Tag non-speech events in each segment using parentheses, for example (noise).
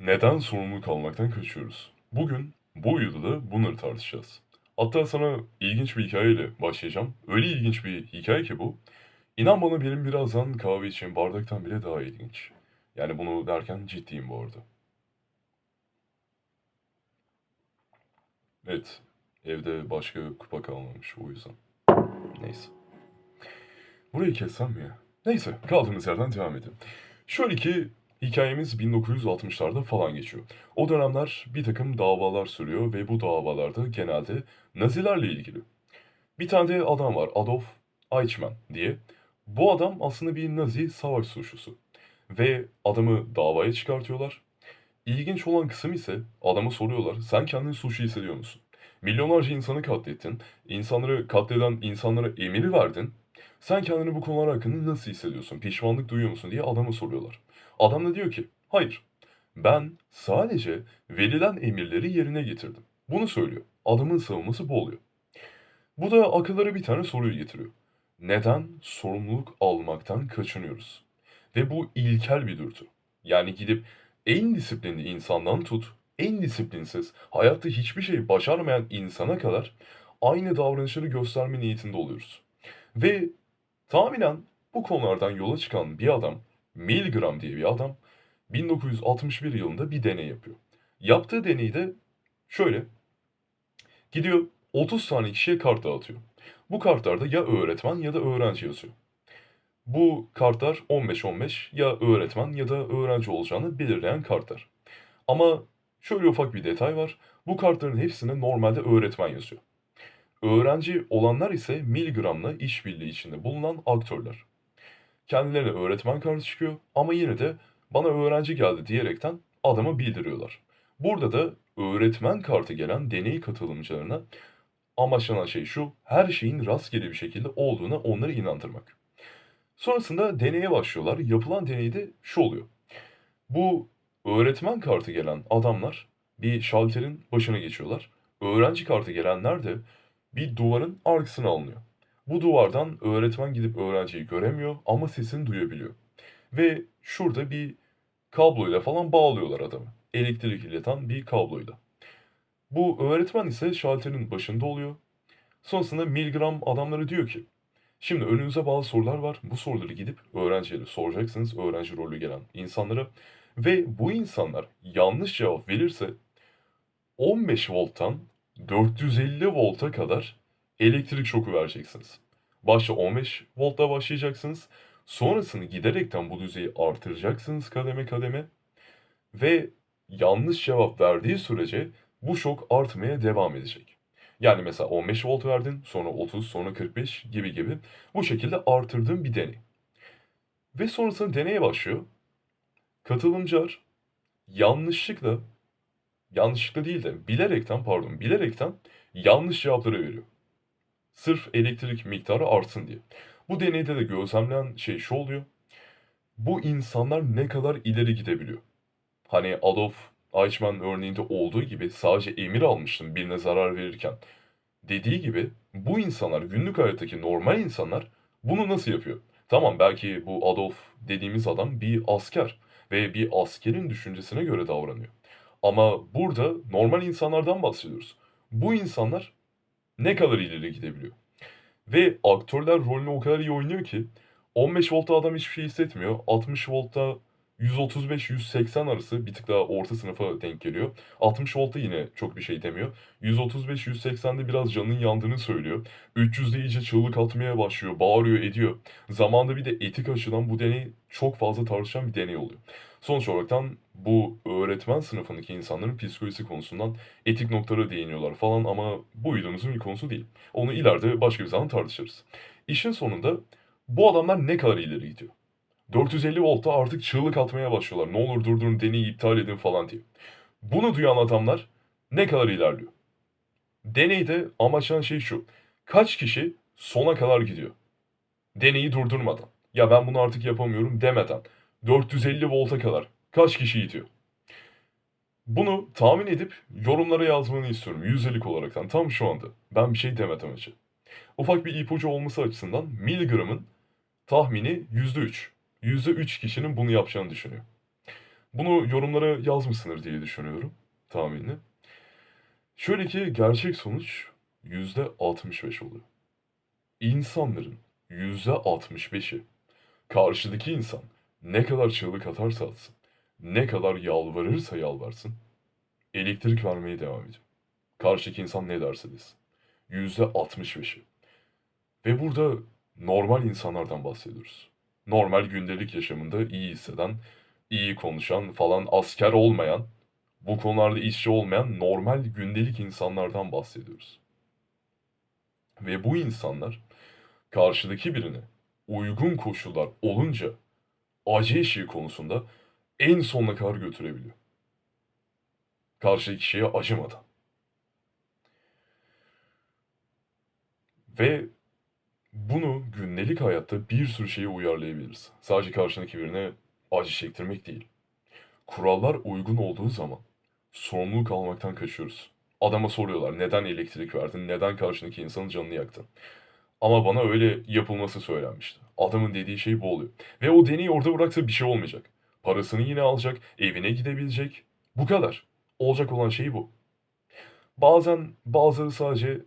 Neden sorumluluk almaktan kaçıyoruz? Bugün bu videoda bunları tartışacağız. Hatta sana ilginç bir hikayeyle başlayacağım. Öyle ilginç bir hikaye ki bu. İnan bana benim birazdan kahve içeceğim bardaktan bile daha ilginç. Yani bunu derken ciddiyim bu arada. Evet, evde başka kupa kalmamış o yüzden. Neyse. Burayı kessem mi ya? Neyse, kaldığımız yerden devam edelim. Şöyle ki hikayemiz 1960'larda falan geçiyor. O dönemler bir takım davalar sürüyor ve bu davalarda genelde Nazilerle ilgili. Bir tane de adam var Adolf Eichmann diye. Bu adam aslında bir Nazi savaş suçlusu. Ve adamı davaya çıkartıyorlar. İlginç olan kısım ise adama soruyorlar sen kendini suçlu hissediyor musun? Milyonlarca insanı katlettin. insanları katleden insanlara emir verdin. Sen kendini bu konular hakkında nasıl hissediyorsun? Pişmanlık duyuyor musun diye adama soruyorlar. Adam da diyor ki hayır ben sadece verilen emirleri yerine getirdim. Bunu söylüyor. Adamın savunması bu oluyor. Bu da akıllara bir tane soruyu getiriyor. Neden sorumluluk almaktan kaçınıyoruz? Ve bu ilkel bir dürtü. Yani gidip en disiplinli insandan tut, en disiplinsiz, hayatta hiçbir şey başarmayan insana kadar aynı davranışları gösterme niyetinde oluyoruz. Ve tahminen bu konulardan yola çıkan bir adam, Milgram diye bir adam, 1961 yılında bir deney yapıyor. Yaptığı deneyde şöyle, gidiyor 30 tane kişiye kart dağıtıyor. Bu kartlarda ya öğretmen ya da öğrenci yazıyor. Bu kartlar 15-15 ya öğretmen ya da öğrenci olacağını belirleyen kartlar. Ama şöyle ufak bir detay var. Bu kartların hepsine normalde öğretmen yazıyor. Öğrenci olanlar ise Milgram'la işbirliği içinde bulunan aktörler. Kendilerine öğretmen kartı çıkıyor ama yine de bana öğrenci geldi diyerekten adama bildiriyorlar. Burada da öğretmen kartı gelen deney katılımcılarına amaçlanan şey şu, her şeyin rastgele bir şekilde olduğuna onları inandırmak. Sonrasında deneye başlıyorlar. Yapılan deneyde şu oluyor. Bu öğretmen kartı gelen adamlar bir şalterin başına geçiyorlar. Öğrenci kartı gelenler de bir duvarın arkasına alınıyor. Bu duvardan öğretmen gidip öğrenciyi göremiyor ama sesini duyabiliyor. Ve şurada bir kabloyla falan bağlıyorlar adamı. Elektrik ileten bir kabloyla. Bu öğretmen ise şalterin başında oluyor. Sonrasında Milgram adamları diyor ki Şimdi önünüze bazı sorular var. Bu soruları gidip öğrencilere soracaksınız. Öğrenci rolü gelen insanlara. Ve bu insanlar yanlış cevap verirse 15 volttan 450 volta kadar elektrik şoku vereceksiniz. Başta 15 voltla başlayacaksınız. Sonrasını giderekten bu düzeyi artıracaksınız kademe kademe. Ve yanlış cevap verdiği sürece bu şok artmaya devam edecek. Yani mesela 15 volt verdin, sonra 30, sonra 45 gibi gibi. Bu şekilde artırdığın bir deney. Ve sonrasında deneye başlıyor. Katılımcılar yanlışlıkla, yanlışlıkla değil de bilerekten pardon, bilerekten yanlış cevapları veriyor. Sırf elektrik miktarı artsın diye. Bu deneyde de gözlemlenen şey şu oluyor. Bu insanlar ne kadar ileri gidebiliyor. Hani Adolf Eichmann örneğinde olduğu gibi sadece emir almıştım birine zarar verirken. Dediği gibi bu insanlar günlük hayattaki normal insanlar bunu nasıl yapıyor? Tamam belki bu Adolf dediğimiz adam bir asker ve bir askerin düşüncesine göre davranıyor. Ama burada normal insanlardan bahsediyoruz. Bu insanlar ne kadar ileri gidebiliyor? Ve aktörler rolünü o kadar iyi oynuyor ki 15 voltta adam hiçbir şey hissetmiyor. 60 voltta 135-180 arası bir tık daha orta sınıfa denk geliyor. 60 volta yine çok bir şey demiyor. 135-180'de biraz canının yandığını söylüyor. 300'de iyice çığlık atmaya başlıyor, bağırıyor, ediyor. Zamanda bir de etik açıdan bu deney çok fazla tartışan bir deney oluyor. Sonuç olaraktan bu öğretmen sınıfındaki insanların psikolojisi konusundan etik noktalara değiniyorlar falan ama bu videomuzun bir konusu değil. Onu ileride başka bir zaman tartışırız. İşin sonunda bu adamlar ne kadar ileri gidiyor? 450 voltta artık çığlık atmaya başlıyorlar. Ne olur durdurun deneyi iptal edin falan diye. Bunu duyan adamlar ne kadar ilerliyor? Deneyde amaçlanan şey şu. Kaç kişi sona kadar gidiyor? Deneyi durdurmadan. Ya ben bunu artık yapamıyorum demeden. 450 volta kadar kaç kişi itiyor? Bunu tahmin edip yorumlara yazmanı istiyorum yüzdelik olaraktan tam şu anda. Ben bir şey demeden önce. Ufak bir ipucu olması açısından Milgram'ın tahmini %3. %3 kişinin bunu yapacağını düşünüyor. Bunu yorumlara yazmışsındır diye düşünüyorum tahminini. Şöyle ki gerçek sonuç %65 oluyor. İnsanların %65'i karşıdaki insan ne kadar çığlık atarsa atsın, ne kadar yalvarırsa yalvarsın, elektrik vermeye devam ediyor. Karşıdaki insan ne derse desin. %65'i. Ve burada normal insanlardan bahsediyoruz. Normal gündelik yaşamında iyi hisseden, iyi konuşan falan asker olmayan, bu konularda işçi olmayan normal gündelik insanlardan bahsediyoruz. Ve bu insanlar karşıdaki birine uygun koşullar olunca acı eşiği konusunda en sonuna kadar götürebiliyor. Karşıdaki kişiye acımadan. Ve bunu gündelik hayatta bir sürü şeye uyarlayabiliriz. Sadece karşındaki birine acı çektirmek değil. Kurallar uygun olduğu zaman sorumluluk almaktan kaçıyoruz. Adama soruyorlar neden elektrik verdin, neden karşındaki insanın canını yaktın. Ama bana öyle yapılması söylenmişti. Adamın dediği şey bu oluyor. Ve o deneyi orada bıraksa bir şey olmayacak. Parasını yine alacak, evine gidebilecek. Bu kadar. Olacak olan şey bu. Bazen bazıları sadece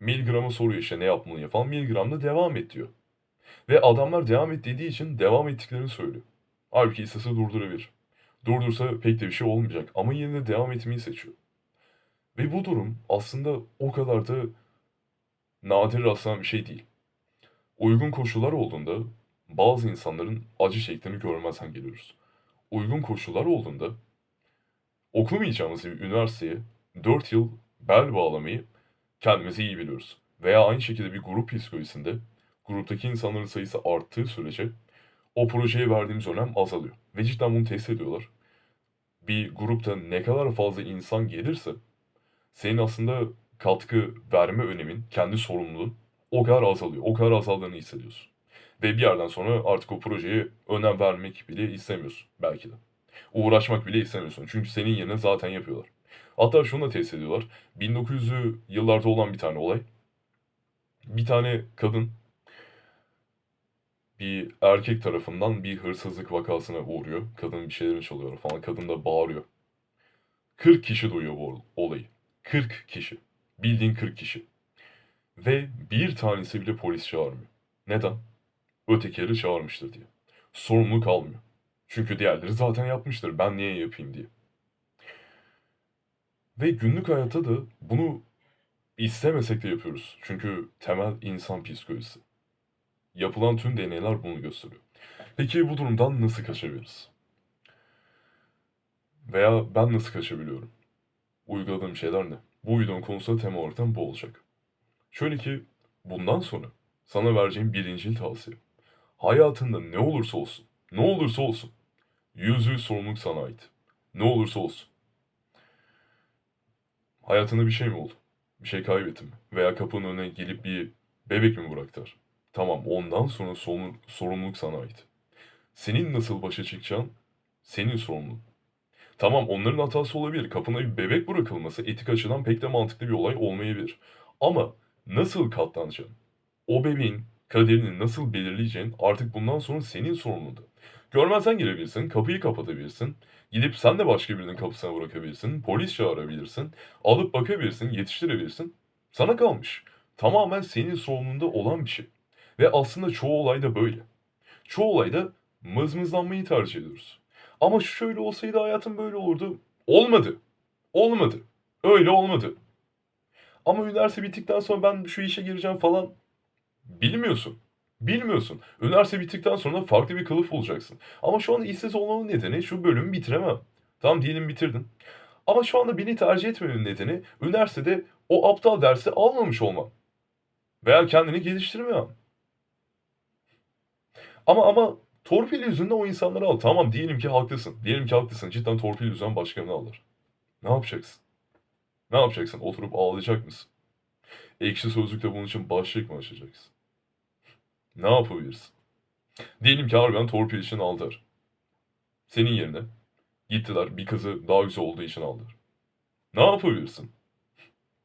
miligramı soruyor işte ne yapmalıyım falan. Miligramda devam et diyor. Ve adamlar devam et dediği için devam ettiklerini söylüyor. Halbuki istese durdurabilir. Durdursa pek de bir şey olmayacak ama yine de devam etmeyi seçiyor. Ve bu durum aslında o kadar da nadir rastlanan bir şey değil. Uygun koşullar olduğunda bazı insanların acı çektiğini görmezden geliyoruz. Uygun koşullar olduğunda okumayacağımız bir üniversiteye 4 yıl bel bağlamayı kendimizi iyi biliyoruz. Veya aynı şekilde bir grup psikolojisinde gruptaki insanların sayısı arttığı sürece o projeye verdiğimiz önem azalıyor. Ve cidden bunu test ediyorlar. Bir grupta ne kadar fazla insan gelirse senin aslında katkı verme önemin, kendi sorumluluğun o kadar azalıyor. O kadar azaldığını hissediyorsun. Ve bir yerden sonra artık o projeye önem vermek bile istemiyorsun belki de. Uğraşmak bile istemiyorsun. Çünkü senin yerine zaten yapıyorlar. Hatta şunu da test ediyorlar. 1900'lü yıllarda olan bir tane olay. Bir tane kadın bir erkek tarafından bir hırsızlık vakasına uğruyor. Kadın bir şeylerini çalıyor falan. Kadın da bağırıyor. 40 kişi duyuyor bu olayı. 40 kişi. Bildiğin 40 kişi. Ve bir tanesi bile polis çağırmıyor. Neden? Ötekileri çağırmıştır diye. Sorumluluk almıyor. Çünkü diğerleri zaten yapmıştır. Ben niye yapayım diye. Ve günlük hayatta da bunu istemesek de yapıyoruz. Çünkü temel insan psikolojisi. Yapılan tüm deneyler bunu gösteriyor. Peki bu durumdan nasıl kaçabiliriz? Veya ben nasıl kaçabiliyorum? Uyguladığım şeyler ne? Bu videonun konusu da tema olarak bu olacak. Şöyle ki bundan sonra sana vereceğim birincil tavsiye. Hayatında ne olursa olsun, ne olursa olsun yüzü sorumluluk sana ait. Ne olursa olsun. Hayatında bir şey mi oldu? Bir şey kaybettin mi? Veya kapının önüne gelip bir bebek mi bıraktılar? Tamam ondan sonra sorumluluk sana ait. Senin nasıl başa çıkacağın senin sorumluluğun. Tamam onların hatası olabilir. Kapına bir bebek bırakılması etik açıdan pek de mantıklı bir olay olmayabilir. Ama nasıl katlanacaksın? O bebeğin kaderini nasıl belirleyeceğin artık bundan sonra senin sorumluluğun. Görmezsen gelebilirsin, kapıyı kapatabilirsin. Gidip sen de başka birinin kapısına bırakabilirsin. Polis çağırabilirsin. Alıp bakabilirsin, yetiştirebilirsin. Sana kalmış. Tamamen senin sorumluluğunda olan bir şey. Ve aslında çoğu olayda böyle. Çoğu olayda mızmızlanmayı tercih ediyoruz. Ama şöyle olsaydı hayatım böyle olurdu. Olmadı. Olmadı. Öyle olmadı. Ama üniversite bittikten sonra ben şu işe gireceğim falan bilmiyorsun. Bilmiyorsun. Üniversite bittikten sonra farklı bir kılıf bulacaksın. Ama şu anda işsiz olmamın nedeni şu bölümü bitiremem. Tamam diyelim bitirdin. Ama şu anda beni tercih etmemenin nedeni üniversitede o aptal dersi almamış olmam. Veya kendini geliştirmem. Ama ama torpil yüzünden o insanları al. Tamam diyelim ki haklısın. Diyelim ki haklısın. Cidden torpil yüzünden başkanını alır. Ne yapacaksın? Ne yapacaksın? Oturup ağlayacak mısın? Ekşi Sözlük'te bunun için başlık mı açacaksın? Ne yapabilirsin? Diyelim ki harbiden torpil için aldılar. Senin yerine gittiler bir kızı daha güzel olduğu için aldılar. Ne yapabilirsin?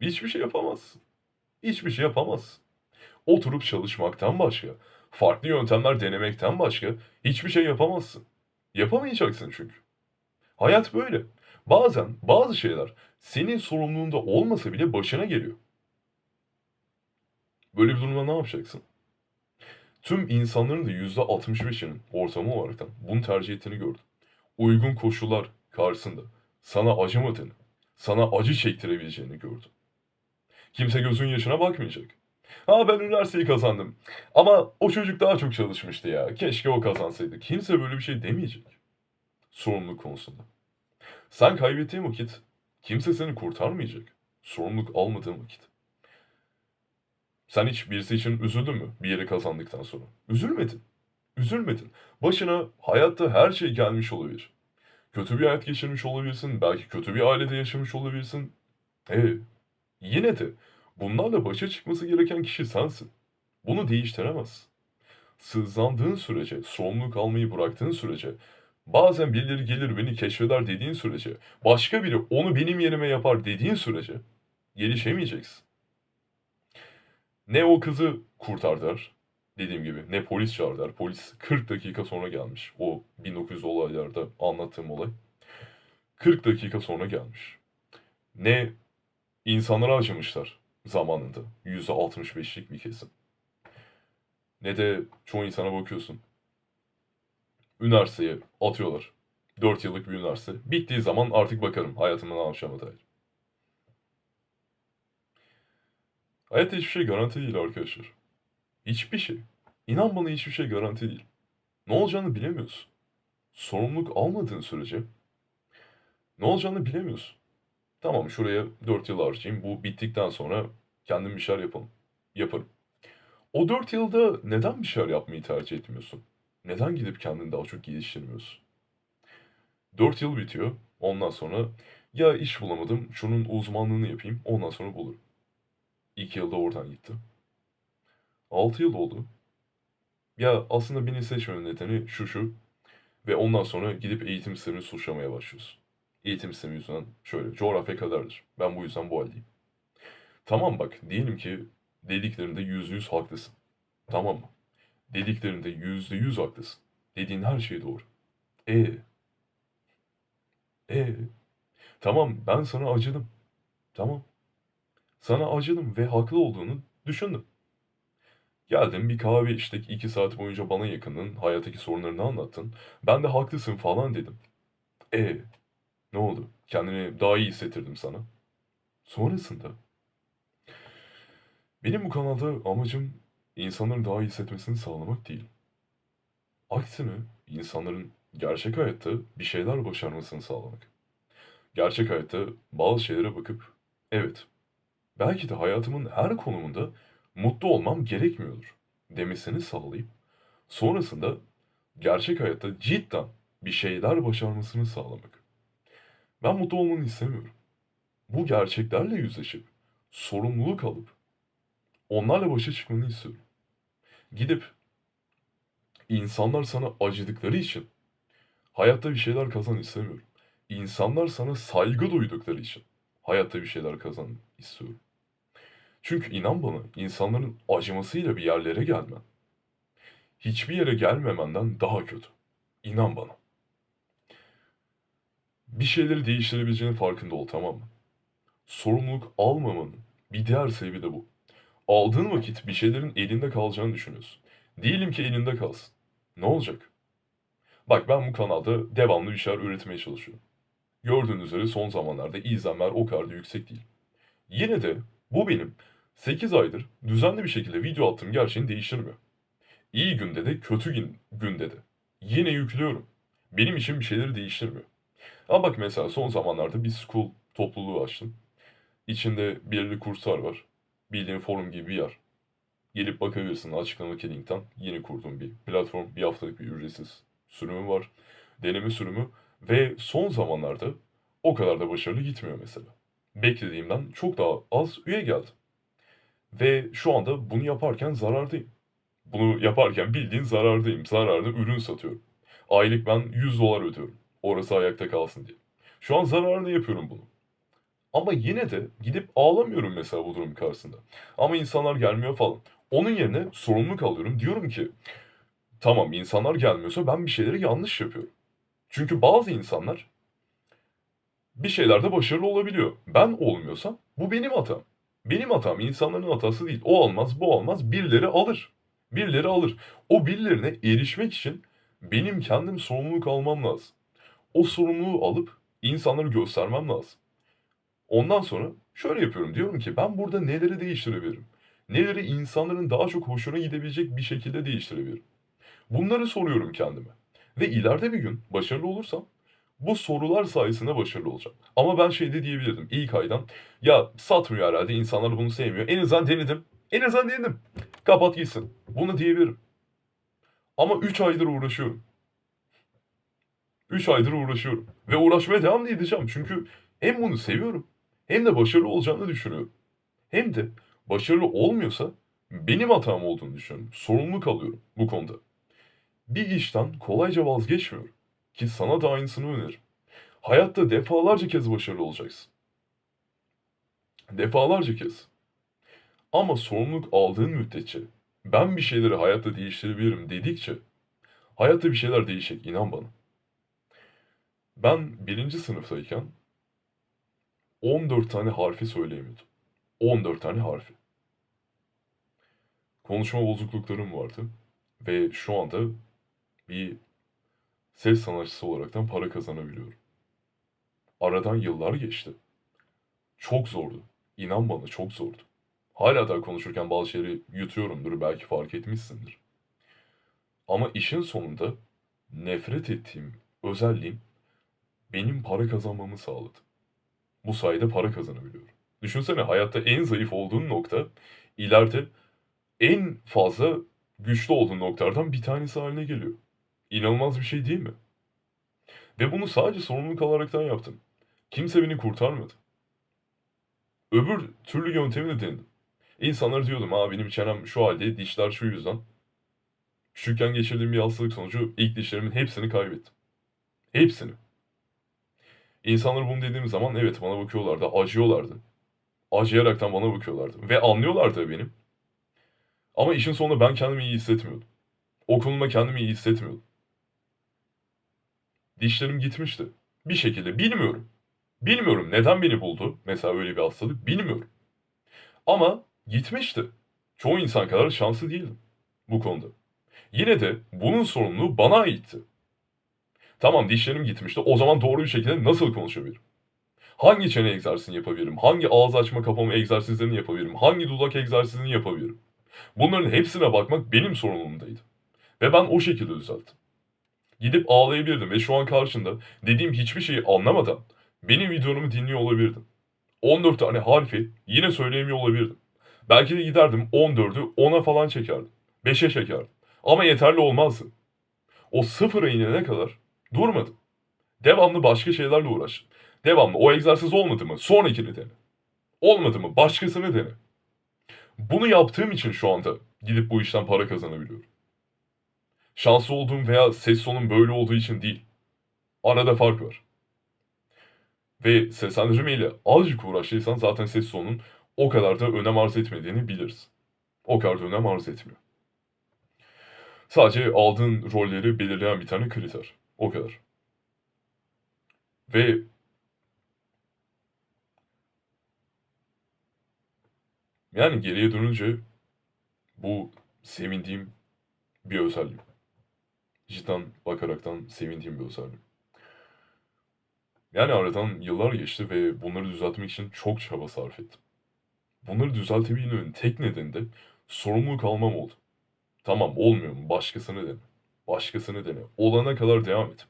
Hiçbir şey yapamazsın. Hiçbir şey yapamazsın. Oturup çalışmaktan başka, farklı yöntemler denemekten başka hiçbir şey yapamazsın. Yapamayacaksın çünkü. Hayat böyle. Bazen bazı şeyler senin sorumluluğunda olmasa bile başına geliyor. Böyle bir durumda ne yapacaksın? Tüm insanların da %65'inin ortamı olaraktan bunu tercih ettiğini gördüm. Uygun koşullar karşısında sana acımadığını, sana acı çektirebileceğini gördüm. Kimse gözün yaşına bakmayacak. Ha ben üniversiteyi kazandım. Ama o çocuk daha çok çalışmıştı ya. Keşke o kazansaydı. Kimse böyle bir şey demeyecek. Sorumluluk konusunda. Sen kaybettiğin vakit kimse seni kurtarmayacak. Sorumluluk almadığın vakit. Sen hiç birisi için üzüldün mü bir yeri kazandıktan sonra? Üzülmedin. Üzülmedin. Başına hayatta her şey gelmiş olabilir. Kötü bir hayat geçirmiş olabilirsin. Belki kötü bir ailede yaşamış olabilirsin. E, yine de bunlarla başa çıkması gereken kişi sensin. Bunu değiştiremezsin. Sızlandığın sürece, sorumluluk almayı bıraktığın sürece, bazen birileri gelir beni keşfeder dediğin sürece, başka biri onu benim yerime yapar dediğin sürece gelişemeyeceksin. Ne o kızı kurtardılar, dediğim gibi, ne polis çağırdılar. Polis 40 dakika sonra gelmiş. O 1900 olaylarda anlattığım olay. 40 dakika sonra gelmiş. Ne insanlara acımışlar zamanında. %65'lik bir kesim. Ne de çoğu insana bakıyorsun. Üniversiteye atıyorlar. 4 yıllık bir üniversite. Bittiği zaman artık bakarım hayatımda ne yapacağıma dair. Hayatta hiçbir şey garanti değil arkadaşlar. Hiçbir şey. İnan bana hiçbir şey garanti değil. Ne olacağını bilemiyorsun. Sorumluluk almadığın sürece ne olacağını bilemiyorsun. Tamam şuraya 4 yıl harcayayım. Bu bittikten sonra kendim bir şeyler yapalım. Yaparım. O 4 yılda neden bir şeyler yapmayı tercih etmiyorsun? Neden gidip kendini daha çok geliştirmiyorsun? 4 yıl bitiyor. Ondan sonra ya iş bulamadım, şunun uzmanlığını yapayım, ondan sonra bulurum. 2 yılda oradan gitti. 6 yıl oldu. Ya aslında beni seçmemin nedeni şu şu ve ondan sonra gidip eğitim sistemini suçlamaya başlıyorsun. Eğitim sistemi yüzünden şöyle, coğrafya kadardır. Ben bu yüzden bu haldeyim. Tamam bak, diyelim ki dediklerinde yüzde yüz haklısın. Tamam mı? Dediklerinde yüzde yüz haklısın. Dediğin her şey doğru. E e tamam ben sana acıdım. Tamam. Sana acıdım ve haklı olduğunu düşündüm. Geldin bir kahve içtik. iki saat boyunca bana yakındın. Hayattaki sorunlarını anlattın. Ben de haklısın falan dedim. E ne oldu? Kendini daha iyi hissettirdim sana. Sonrasında benim bu kanalda amacım insanların daha iyi hissetmesini sağlamak değil. Aksine insanların gerçek hayatta bir şeyler başarmasını sağlamak. Gerçek hayatta bazı şeylere bakıp evet belki de hayatımın her konumunda mutlu olmam gerekmiyordur demesini sağlayıp sonrasında gerçek hayatta cidden bir şeyler başarmasını sağlamak. Ben mutlu olmanı istemiyorum. Bu gerçeklerle yüzleşip sorumluluk alıp onlarla başa çıkmanı istiyorum. Gidip insanlar sana acıdıkları için hayatta bir şeyler kazan istemiyorum. İnsanlar sana saygı duydukları için hayatta bir şeyler kazan istiyorum. Çünkü inan bana insanların acımasıyla bir yerlere gelmen hiçbir yere gelmemenden daha kötü. İnan bana. Bir şeyleri değiştirebileceğinin farkında ol tamam mı? Sorumluluk almamanın bir diğer sebebi de bu. Aldığın vakit bir şeylerin elinde kalacağını düşünüyorsun. Diyelim ki elinde kalsın. Ne olacak? Bak ben bu kanalda devamlı bir şeyler üretmeye çalışıyorum. Gördüğünüz üzere son zamanlarda izlenmeler o kadar da yüksek değil. Yine de bu benim 8 aydır düzenli bir şekilde video attığım gerçeğini değiştirmiyor. İyi günde de kötü gün, günde de. Yine yüklüyorum. Benim için bir şeyleri değiştirmiyor. Ama bak mesela son zamanlarda bir school topluluğu açtım. İçinde belirli kurslar var. Bildiğin forum gibi bir yer. Gelip bakabilirsin açıklamadaki linkten. Yeni kurduğum bir platform. Bir haftalık bir ücretsiz sürümü var. Deneme sürümü. Ve son zamanlarda o kadar da başarılı gitmiyor mesela. Beklediğimden çok daha az üye geldi. Ve şu anda bunu yaparken zarardayım. Bunu yaparken bildiğin zarardayım. Zararlı ürün satıyorum. Aylık ben 100 dolar ödüyorum. Orası ayakta kalsın diye. Şu an zararını yapıyorum bunu. Ama yine de gidip ağlamıyorum mesela bu durum karşısında. Ama insanlar gelmiyor falan. Onun yerine sorumluluk alıyorum. Diyorum ki tamam insanlar gelmiyorsa ben bir şeyleri yanlış yapıyorum. Çünkü bazı insanlar bir şeylerde başarılı olabiliyor. Ben olmuyorsam bu benim hatam. Benim hatam insanların hatası değil. O olmaz, bu olmaz. Birileri alır. Birileri alır. O birilerine erişmek için benim kendim sorumluluk almam lazım. O sorumluluğu alıp insanları göstermem lazım. Ondan sonra şöyle yapıyorum. Diyorum ki ben burada neleri değiştirebilirim? Neleri insanların daha çok hoşuna gidebilecek bir şekilde değiştirebilirim? Bunları soruyorum kendime. Ve ileride bir gün başarılı olursam bu sorular sayesinde başarılı olacağım. Ama ben şey de diyebilirdim ilk aydan. Ya satmıyor herhalde insanlar bunu sevmiyor. En azından denedim. En azından denedim. Kapat gitsin. Bunu diyebilirim. Ama 3 aydır uğraşıyorum. 3 aydır uğraşıyorum. Ve uğraşmaya devam edeceğim. Çünkü hem bunu seviyorum hem de başarılı olacağını düşünüyorum. Hem de başarılı olmuyorsa benim hatam olduğunu düşünüyorum. Sorumluluk alıyorum bu konuda. Bir işten kolayca vazgeçmiyorum. Ki sana da aynısını öneririm. Hayatta defalarca kez başarılı olacaksın. Defalarca kez. Ama sorumluluk aldığın müddetçe ben bir şeyleri hayatta değiştirebilirim dedikçe hayatta bir şeyler değişecek inan bana. Ben birinci sınıftayken 14 tane harfi söyleyemiyordum. 14 tane harfi. Konuşma bozukluklarım vardı ve şu anda bir ses sanatçısı olaraktan para kazanabiliyorum. Aradan yıllar geçti. Çok zordu. İnan bana çok zordu. Hala da konuşurken bazı şeyleri yutuyorumdur belki fark etmişsindir. Ama işin sonunda nefret ettiğim özelliğim benim para kazanmamı sağladı. Bu sayede para kazanabiliyorum. Düşünsene hayatta en zayıf olduğun nokta ileride en fazla güçlü olduğun noktalardan bir tanesi haline geliyor. İnanılmaz bir şey değil mi? Ve bunu sadece sorumluluk alaraktan yaptım. Kimse beni kurtarmadı. Öbür türlü yöntemi de denedim. İnsanlara diyordum ha benim çenem şu halde dişler şu yüzden. Küçükken geçirdiğim bir hastalık sonucu ilk dişlerimin hepsini kaybettim. Hepsini. İnsanlar bunu dediğim zaman evet bana bakıyorlardı, acıyorlardı. Acıyaraktan bana bakıyorlardı. Ve anlıyorlardı benim. Ama işin sonunda ben kendimi iyi hissetmiyordum. Okuluma kendimi iyi hissetmiyordum. Dişlerim gitmişti. Bir şekilde bilmiyorum. Bilmiyorum neden beni buldu. Mesela öyle bir hastalık bilmiyorum. Ama gitmişti. Çoğu insan kadar şanslı değildim bu konuda. Yine de bunun sorumluluğu bana aitti. Tamam dişlerim gitmişti. O zaman doğru bir şekilde nasıl konuşabilirim? Hangi çene egzersizini yapabilirim? Hangi ağız açma kapama egzersizlerini yapabilirim? Hangi dudak egzersizini yapabilirim? Bunların hepsine bakmak benim sorumluluğumdaydı. Ve ben o şekilde düzelttim. Gidip ağlayabilirdim ve şu an karşında dediğim hiçbir şeyi anlamadan benim videomu dinliyor olabilirdin. 14 tane harfi yine söyleyemiyor olabilirdim. Belki de giderdim 14'ü 10'a falan çekerdim. 5'e çekerdim. Ama yeterli olmazdı. O sıfıra inene kadar durmadım. Devamlı başka şeylerle uğraştım. Devamlı o egzersiz olmadı mı sonrakini dene. Olmadı mı başkasını dene. Bunu yaptığım için şu anda gidip bu işten para kazanabiliyorum. Şanslı olduğum veya ses tonum böyle olduğu için değil. Arada fark var. Ve seslendirme ile azıcık uğraştıysan zaten ses tonunun o kadar da önem arz etmediğini biliriz. O kadar da önem arz etmiyor. Sadece aldığın rolleri belirleyen bir tane kriter. O kadar. Ve yani geriye dönünce bu sevindiğim bir özelliğim. Cidden bakaraktan sevindiğim bir özelliğim. Yani aradan yıllar geçti ve bunları düzeltmek için çok çaba sarf ettim. Bunları düzeltebilmemin tek nedeni de sorumluluk almam oldu. Tamam olmuyor mu? Başkasını dene. Başkasını dene. Olana kadar devam et.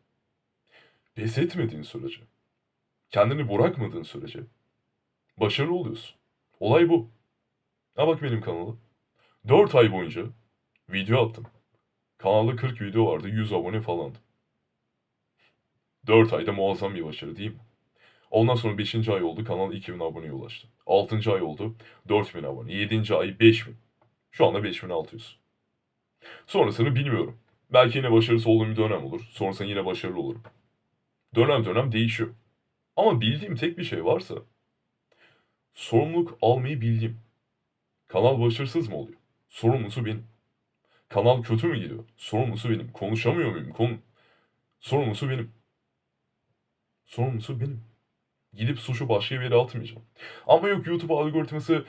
Pes etmediğin sürece, kendini bırakmadığın sürece başarılı oluyorsun. Olay bu. Ha bak benim kanalı. 4 ay boyunca video attım. Kanalda 40 video vardı, 100 abone falandı. 4 ayda muazzam bir başarı değil mi? Ondan sonra 5. ay oldu, kanal 2000 aboneye ulaştı. 6. ay oldu, 4000 abone. 7. ay 5000. Şu anda 5600. Sonrasını bilmiyorum. Belki yine başarısız olduğum bir dönem olur. Sonrasında yine başarılı olurum. Dönem dönem değişiyor. Ama bildiğim tek bir şey varsa sorumluluk almayı bildiğim. Kanal başarısız mı oluyor? Sorumlusu benim. Kanal kötü mü gidiyor? Sorumlusu benim. Konuşamıyor muyum? Konu... Sorumlusu benim. Sorumlusu benim. Gidip suçu başka bir yere atmayacağım. Ama yok YouTube algoritması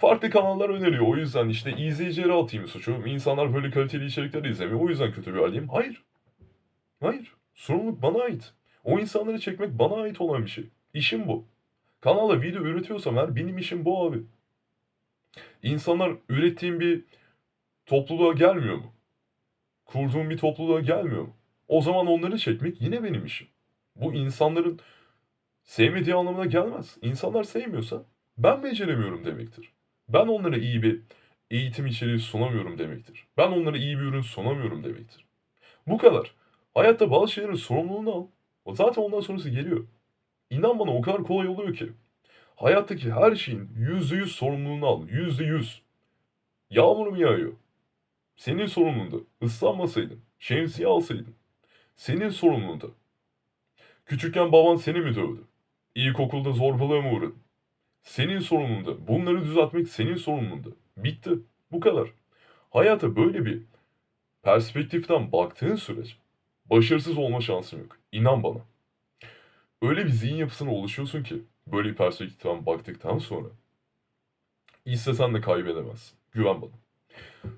farklı kanallar öneriyor. O yüzden işte izleyicilere atayım suçu. İnsanlar böyle kaliteli içerikler izlemiyor. O yüzden kötü bir haldeyim. Hayır. Hayır. Sorumluluk bana ait. O insanları çekmek bana ait olan bir şey. İşim bu. Kanala video üretiyorsam eğer benim işim bu abi. İnsanlar ürettiğim bir topluluğa gelmiyor mu? Kurduğum bir topluluğa gelmiyor mu? O zaman onları çekmek yine benim işim. Bu insanların sevmediği anlamına gelmez. İnsanlar sevmiyorsa ben beceremiyorum demektir. Ben onlara iyi bir eğitim içeriği sunamıyorum demektir. Ben onlara iyi bir ürün sunamıyorum demektir. Bu kadar. Hayatta bazı şeylerin sorumluluğunu al. O zaten ondan sonrası geliyor. İnan bana o kadar kolay oluyor ki. Hayattaki her şeyin yüzde yüz sorumluluğunu al. Yüzde yüz. Yağmur mu yağıyor? Senin sorumluluğunda. Islanmasaydın. Şemsiye alsaydın. Senin sorumluluğunda. Küçükken baban seni mi dövdü? İlkokulda zorbalığa mı uğradın? Senin sorumluluğunda. Bunları düzeltmek senin sorumluluğunda. Bitti. Bu kadar. Hayata böyle bir perspektiften baktığın sürece başarısız olma şansın yok. İnan bana. Öyle bir zihin yapısına oluşuyorsun ki böyle bir perspektiften baktıktan sonra istesen de kaybedemezsin. Güven bana.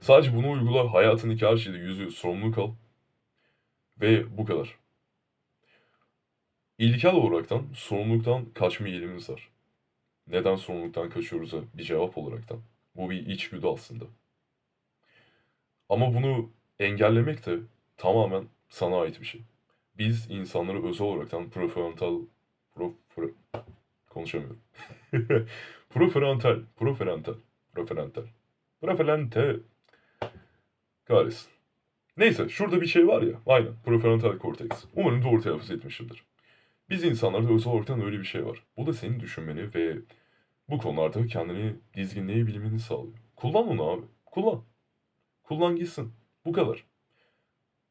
Sadece bunu uygula, hayatındaki her şeyde yüzü yüz sorumluluk al. Ve bu kadar. İlkel olaraktan sorumluluktan kaçma eğilimimiz var. Neden sorumluluktan kaçıyoruz'a bir cevap olaraktan. Bu bir içgüdü aslında. Ama bunu engellemek de tamamen sana ait bir şey. Biz insanları özel olaraktan prefrontal pro, pro, konuşamıyorum. (laughs) Prefrontal, prefrontal, prefrontal, prefrontal. Kahretsin. Neyse şurada bir şey var ya. Aynen. Prefrontal korteks. Umarım doğru telaffuz etmişimdir. Biz insanlarda özel olarak öyle bir şey var. Bu da senin düşünmeni ve bu konularda kendini dizginleyebilmeni sağlıyor. Kullan onu abi. Kullan. Kullan gitsin. Bu kadar.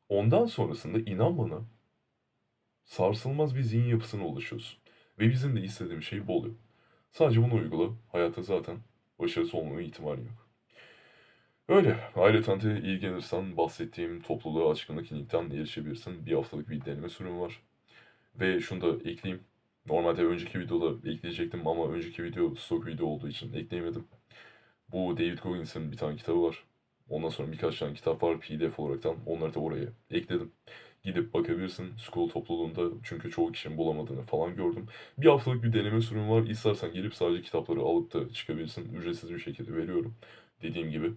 Ondan sonrasında inan bana sarsılmaz bir zihin yapısına ulaşıyorsun. Ve bizim de istediğimiz şey bu oluyor. Sadece bunu uygula. Hayatta zaten başarısı olmama ihtimali yok. Öyle. Ayrıca ilgilenirsen bahsettiğim topluluğa açıklamadaki linkten erişebilirsin. Bir haftalık bir deneme sürümü var. Ve şunu da ekleyeyim. Normalde önceki videoda ekleyecektim ama önceki video stok video olduğu için ekleyemedim. Bu David Goggins'in bir tane kitabı var. Ondan sonra birkaç tane kitap var PDF olaraktan. Onları da oraya ekledim. Gidip bakabilirsin School topluluğunda çünkü çoğu kişinin bulamadığını falan gördüm. Bir haftalık bir deneme sürümü var. İstersen gelip sadece kitapları alıp da çıkabilirsin. Ücretsiz bir şekilde veriyorum. Dediğim gibi.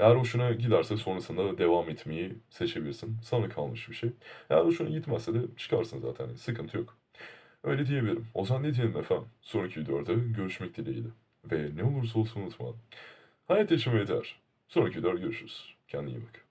Eğer hoşuna giderse sonrasında devam etmeyi seçebilirsin. Sana kalmış bir şey. Eğer hoşuna gitmezse de çıkarsın zaten. Sıkıntı yok. Öyle diyebilirim. O zaman ne diyelim efendim? Sonraki videoda görüşmek dileğiyle. Ve ne olursa olsun unutma. Hayat yaşamaya değer. Sonraki videoda görüşürüz. Kendine iyi bak.